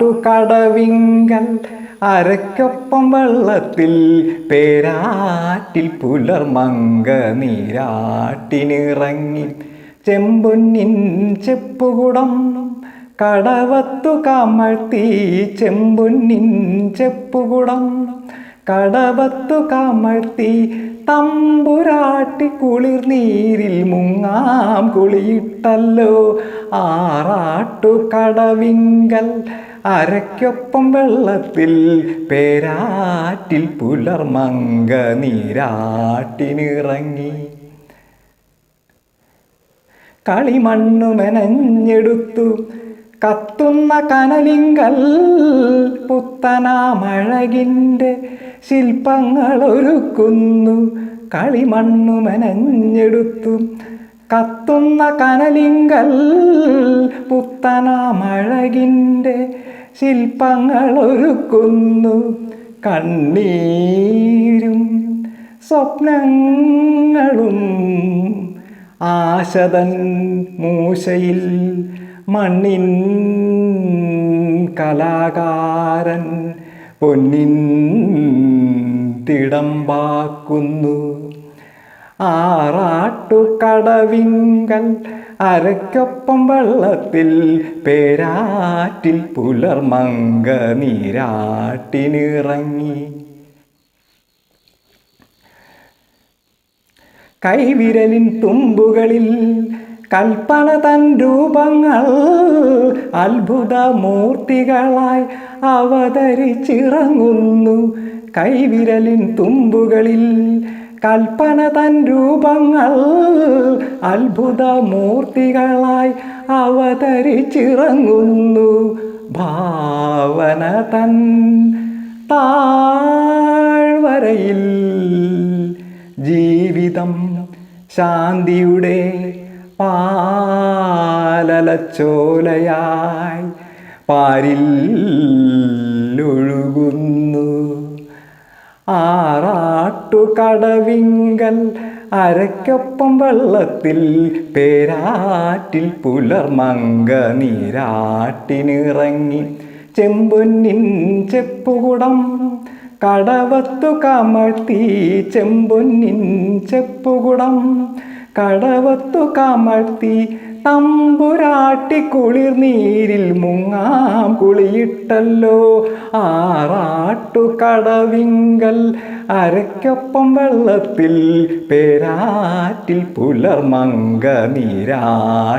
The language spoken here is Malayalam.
ആറാട്ടുകടവിങ്കൽ അരക്കൊപ്പം വെള്ളത്തിൽ പേരാറ്റിൽ പുലർമങ്ക നീരാട്ടിനിറങ്ങി ചെമ്പുന്നിൻ ചെപ്പുകുടം കടവത്തു കമഴ്ത്തി ചെമ്പുന്നിൻ ചെപ്പുകുടം കടവത്തു കമഴ്ത്തി തമ്പുരാട്ടി കുളിർ നീരിൽ മുങ്ങാം കുളിയിട്ടല്ലോ. ആറാട്ടു കടവിങ്കൽ അരയ്ക്കൊപ്പം വെള്ളത്തിൽ പേരാറ്റിൽ പുലർമങ്ക നീരാട്ടിനിറങ്ങി കളിമണ്ണു മെനഞ്ഞെടുത്തു കത്തുന്ന കനലിങ്കൽ പുത്തനാമഴകിന്റെ ശില്പങ്ങൾ ഒരുക്കുന്നു കളിമണ്ണു മെനഞ്ഞെടുത്തു. കത്തുന്ന കനലിങ്കൽ പുത്തനാമഴകിന്റെ ശില്പങ്ങൾ ഒരുക്കുന്നു കണ്ണീരും സ്വപ്നങ്ങളും ആശതൻ മൂശയിൽ മണ്ണിൻ കലാകാരൻ പൊന്നിൻ തിടമ്പാക്കുന്നു ആറാട്ടു കടവിങ്കൽ അരക്കൊപ്പം വെള്ളത്തിൽ പേരാറ്റിൽ പുലർമങ്ക നീരാട്ടിനിറങ്ങി കൈവിരലിൻ തുമ്പുകളിൽ കൽപ്പന തൻ രൂപങ്ങൾ അത്ഭുത മൂർത്തികളായി അവതരിച്ചിറങ്ങുന്നു. കൈവിരലിൻ തുമ്പുകളിൽ കൽപ്പന തൻ രൂപങ്ങൾ അത്ഭുത മൂർത്തികളായി അവതരിച്ചിറങ്ങുന്നു. ഭാവന തൻ താഴ്വരയിൽ ജീവിതം ശാന്തിയുടെ പാലലച്ചോലയായി പാരിൽ ഒഴുകുന്നു ആറാട്ടു കടവിങ്കൽ അരയ്ക്കൊപ്പം വെള്ളത്തിൽ പേരാറ്റിൽ പുലർമങ്ക നീരാട്ടിനിറങ്ങി ചെമ്പൊന്നിൻ ചെപ്പുകുടം കടവത്തു കമഴ്ത്തി ചെമ്പൊന്നിൻ ചെപ്പുകുടം കടവത്തു കമഴ്ത്തി തമ്പുരാട്ടി കുളിർ നീരിൽ മുങ്ങാം കുളിയിട്ടല്ലോ. ആറാട്ടു കടവിങ്കൽ അരയ്ക്കൊപ്പം വെള്ളത്തിൽ പേരാറ്റിൽ പുലർമങ്ക നീരാട്ടിനിറങ്ങി